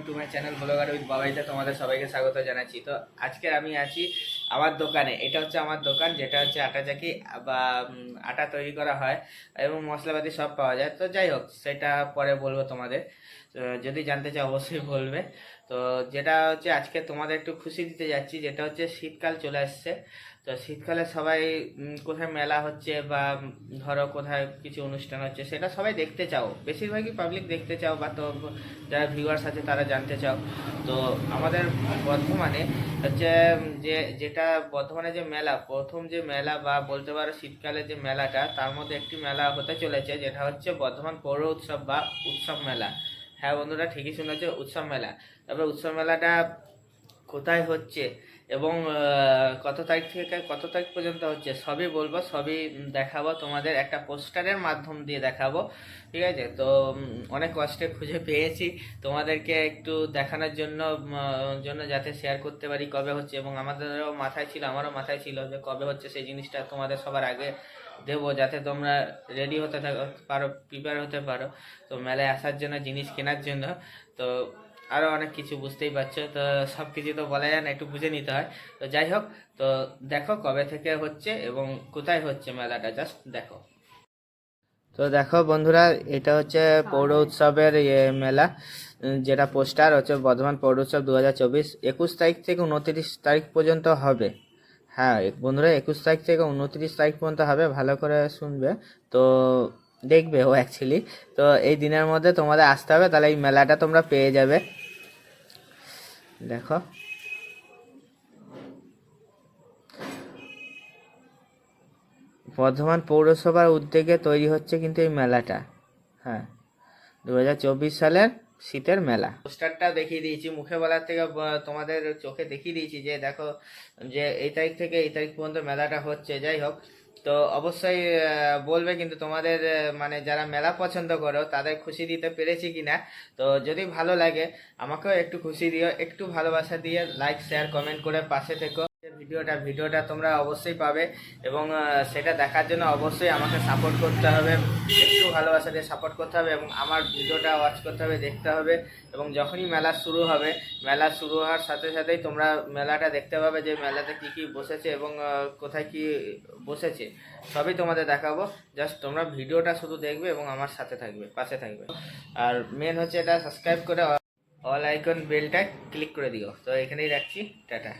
Welcome to my channel blogger with Babaida তোমাদের সবাইকে স্বাগত জানাচ্ছি। তো আজকে আমি আছি আমার দোকানে। এটা হচ্ছে আমার দোকান, যেটা হচ্ছে আটা চাকি বা আটা তৈরি করা হয় এবং মশলাপাতি সব পাওয়া যায়। তো যাই হোক, সেটা পরে বলব তোমাদের। যদি জানতে চাও, অবশ্যই বলবে। তো যেটা হচ্ছে, আজকে তোমাদের একটু খুশি দিতে যাচ্ছি, যেটা হচ্ছে শীতকাল চলে আসছে। তো শীতকালে সবাই কোথায় মেলা হচ্ছে বা, ধরো কোথায় কিছু অনুষ্ঠান হচ্ছে, সেটা সবাই দেখতে চাও। বেশিরভাগই পাবলিক দেখতে চাও বা তো যারা ভিউয়ার্স আছে, তারা জানতে চাও। তো আমাদের বর্ধমানে হচ্ছে যে, যেটা বর্ধমানে যে মেলা, প্রথম যে মেলা বা বলতে পারো শীতকালে যে মেলাটা, তার মধ্যে একটি মেলা হতে চলেছে, যেটা হচ্ছে বর্ধমান পৌর উৎসব বা উৎসব মেলা। হ্যাঁ বন্ধুরা ঠিকই শুনেছে উৎসব মেলা। তবে উৎসব মেলাটা কোথায় হচ্ছে? এবং কত তারিখ থেকে কত তারিখ পর্যন্ত হচ্ছে? সবই বলব, সবই দেখাবো, তোমাদের একটা পোস্টারের মাধ্যম দিয়ে দেখাবো, ঠিক আছে? তো অনেক কষ্টে খুঁজে পেয়েছি। তোমাদেরকে একটু দেখানোর জন্য জন্য যাতে শেয়ার করতে পারি কবে হচ্ছে? এবং আমাদেরও মাথায় ছিল, আমারও মাথায় ছিল যে কবে হচ্ছে সেই জিনিসটা তোমাদের সবার আগে দেবো, যাতে তোমরা রেডি হতে থাকো, পারো প্রিপেয়ার হতে পারো। তো মেলায় আসার জন্য, জিনিস কেনার জন্য, তো আরও অনেক কিছু বুঝতেই পারছ। তো সব কিছু তো বলা যায় না একটু বুঝে নিতে হয়। তো যাই হোক তো দেখো কবে থেকে হচ্ছে এবং কোথায় হচ্ছে মেলাটা জাস্ট দেখো। তো দেখো বন্ধুরা এটা হচ্ছে পৌর উৎসবের ইয়ে মেলা যেটা পোস্টার হচ্ছে বর্ধমান পৌর উৎসব দু হাজার চব্বিশ। একুশ তারিখ থেকে উনত্রিশ তারিখ পর্যন্ত হবে। হ্যাঁ বন্ধুরা একুশ তারিখ থেকে উনত্রিশ তারিখ পর্যন্ত হবে ভালো করে শুনবে। তো দেখবে ও অ্যাকচুয়ালি তো এই দিনের মধ্যে তোমাদের আসতে হবে তাহলে এই মেলাটা তোমরা পেয়ে যাবে। দেখো। বর্ধমান পৌরসভার উদ্যোগে তৈরি হচ্ছে কিন্তু এই মেলাটা। হ্যাঁ দু হাজার চব্বিশ সালের শীতের মেলা। পোস্টারটা দেখিয়ে দিয়েছি, মুখে বলার থেকে তোমাদের চোখে দেখিয়ে দিয়েছি যে, দেখো, যে এই তারিখ থেকে এই তারিখ পর্যন্ত মেলাটা হচ্ছে। যাই হোক তো অবশ্যই বলবে কিন্তু তোমাদের মানে যারা মেলা পছন্দ করো, তাদের খুশি দিতে পেরেছি কি না তো যদি ভালো লাগে, আমাকেও একটু খুশি দিও, একটু ভালোবাসা দিয়ে লাইক শেয়ার কমেন্ট করে পাশে থেকো। ভিডিওটা ভিডিওটা তোমরা অবশ্যই পাবে এবং সেটা দেখার জন্য অবশ্যই আমাকে সাপোর্ট করতে হবে। একটু ভালোবাসা দিয়ে সাপোর্ট করতে হবে এবং আমার ভিডিওটা ওয়াচ করতে হবে, দেখতে হবে এবং যখনই মেলা শুরু হবে, মেলা শুরু হওয়ার সাথে সাথেই তোমরা মেলাটা দেখতে পাবে যে মেলাতে কি কি বসেছে এবং কোথায় কি বসেছে। সবই তোমাদের দেখাবো। জাস্ট তোমরা ভিডিওটা শুধু দেখবে এবং আমার সাথে থাকবে, পাশে থাকবে। আর মেন হচ্ছে এটা সাবস্ক্রাইব করে অল আইকন বেলটা ক্লিক করে দিও। তো এখানেই রাখছি। টাটা।